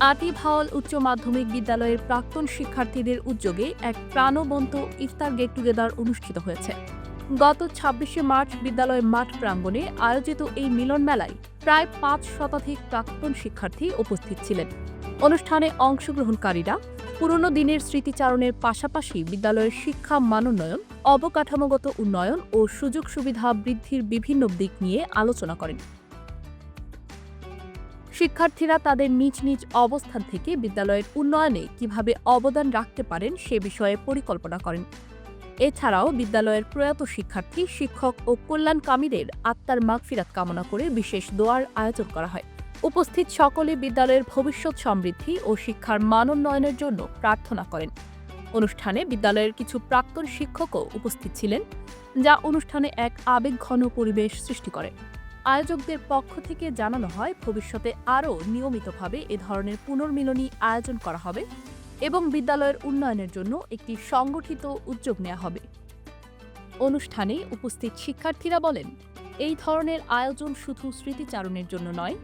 আতি ভাওয়াল উচ্চ মাধ্যমিক বিদ্যালয়ের প্রাক্তন শিক্ষার্থীদের উদ্যোগে এক প্রাণবন্ত ইফতার গেট টুগেদার অনুষ্ঠিত হয়েছে। গত ছাব্বিশে মার্চ বিদ্যালয়ের মাঠ প্রাঙ্গণে আয়োজিত এই মিলন মেলায় প্রায় পাঁচ শতাধিক প্রাক্তন শিক্ষার্থী উপস্থিত ছিলেন। অনুষ্ঠানে অংশগ্রহণকারীরা পুরনো দিনের স্মৃতিচারণের পাশাপাশি বিদ্যালয়ের শিক্ষা মানোন্নয়ন, অবকাঠামোগত উন্নয়ন ও সুযোগ সুবিধা বৃদ্ধির বিভিন্ন দিক নিয়ে আলোচনা করেন। শিক্ষার্থীরা তাদের নিজ নিজ অবস্থান থেকে বিদ্যালয়ের উন্নয়নে কীভাবে অবদান রাখতে পারেন সে বিষয়ে পরিকল্পনা করেন। এছাড়াও বিদ্যালয়ের প্রয়াত শিক্ষার্থী, শিক্ষক ও কল্যাণকামীদের আত্মার মাগফিরাত কামনা করে বিশেষ দোয়ার আয়োজন করা হয়। উপস্থিত সকলে বিদ্যালয়ের ভবিষ্যৎ সমৃদ্ধি ও শিক্ষার মানোন্নয়নের জন্য প্রার্থনা করেন। অনুষ্ঠানে বিদ্যালয়ের কিছু প্রাক্তন শিক্ষকও উপস্থিত ছিলেন, যা অনুষ্ঠানে এক আবেগঘন পরিবেশ সৃষ্টি করে। আয়োজকদের পক্ষ থেকে জানানো হয়, ভবিষ্যতে আরও নিয়মিতভাবে এ ধরনের পুনর্মিলনী আয়োজন করা হবে এবং বিদ্যালয়ের উন্নয়নের জন্য একটি সংগঠিত উদ্যোগ নেওয়া হবে। অনুষ্ঠানে উপস্থিত শিক্ষার্থীরা বলেন, এই ধরনের আয়োজন শুধু স্মৃতিচারণের জন্য নয়,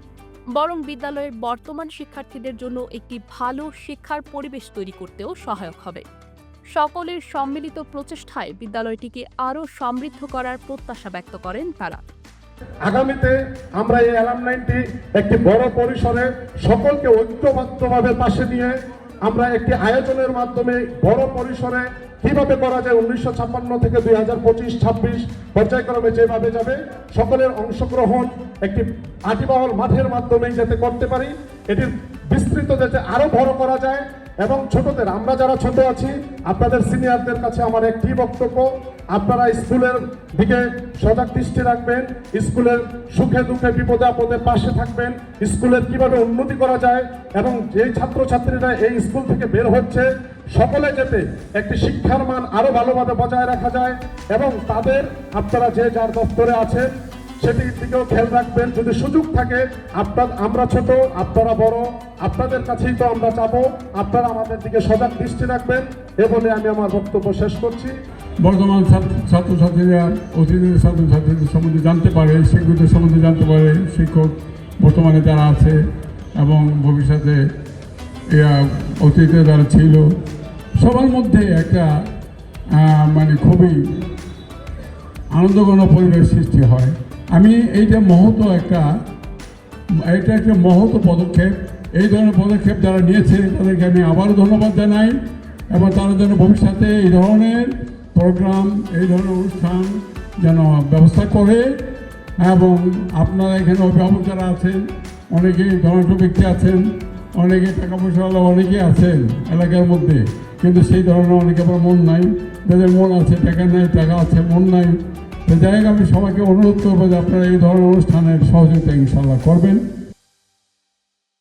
বরং বিদ্যালয়ের বর্তমান শিক্ষার্থীদের জন্য একটি ভালো শিক্ষার পরিবেশ তৈরি করতেও সহায়ক হবে। সকলের সম্মিলিত প্রচেষ্টায় বিদ্যালয়টিকে আরও সমৃদ্ধ করার প্রত্যাশা ব্যক্ত করেন তারা। আগামীতে আমরা এই অ্যালামনাইনটি একটি বড় পরিসরে সকলকে ঐক্যবদ্ধভাবে পাশে নিয়ে আমরা একটি আয়োজনের মাধ্যমে বড় পরিসরে কীভাবে করা যায় উনিশশো ছাপ্পান্ন থেকে দুই হাজার পঁচিশ ছাব্বিশ পর্যায়ক্রমে যেভাবে যাবে, সকলের অংশগ্রহণ একটি আটিবাহল মাঠের মাধ্যমেই যাতে করতে পারি, এটির বিস্তৃত যাতে আরও বড় করা যায় এবং ছোটদের, আমরা যারা ছোট আছি, আপনাদের সিনিয়রদের কাছে আমার একটি বক্তব্য। আপনারা স্কুলের দিকে সজাগ দৃষ্টি রাখবেন, স্কুলের সুখে দুঃখে বিপদে আপদে পাশে থাকবেন, স্কুলের কীভাবে উন্নতি করা যায় এবং যে ছাত্রছাত্রীরা এই স্কুল থেকে বের হচ্ছে, সকলে যাতে একটি শিক্ষার মান আরও ভালোভাবে বজায় রাখা যায় এবং তাদের, আপনারা যে যার দপ্তরে আছেন সেটির দিকেও খেয়াল রাখবেন, যদি সুযোগ থাকে, আপনার, আমরা ছোট, আপনারা বড়, আপনাদের কাছেই তো আমরা চাবো, আপনারা আমাদের দিকে সজাগ দৃষ্টি রাখবেন, এ বলে আমি আমার বক্তব্য শেষ করছি। বর্তমান ছাত্র- ছাত্রছাত্রীরা অতীতের ছাত্রছাত্রীদের সম্বন্ধে জানতে পারে, শিক্ষকদের সম্বন্ধে জানতে পারে, শিক্ষক বর্তমানে যারা আছে এবং ভবিষ্যতে অতীতে যারা ছিল, সবার মধ্যে একটা মানে খুবই আনন্দঘন পরিবেশ সৃষ্টি হয়। আমি এইটা মহৎ একটা এটা একটা মহৎ পদক্ষেপ, এই ধরনের পদক্ষেপ যারা নিয়েছে, তাদেরকে আমি আবারও ধন্যবাদ জানাই এবং তারা যেন ভবিষ্যতে এই ধরনের প্রোগ্রাম এই ধরনের অনুষ্ঠান যেন ব্যবস্থা করে এবং আপনারা এখানে অভিভাবক যারা আছেন, অনেকেই ধনাঢ্য ব্যক্তি আছেন, অনেকে টাকা পয়সাওয়ালা অনেকেই আছেন এলাকার মধ্যে, কিন্তু সেই ধরনের অনেকে আবার মন নাই। যাদের মন আছে, টাকা নাই, টাকা আছে, মন নাই তো আমি সবাইকে অনুরোধ করব যে আপনারা এই ধরনের অনুষ্ঠানের সহযোগিতা ইনশাল্লাহ করবেন।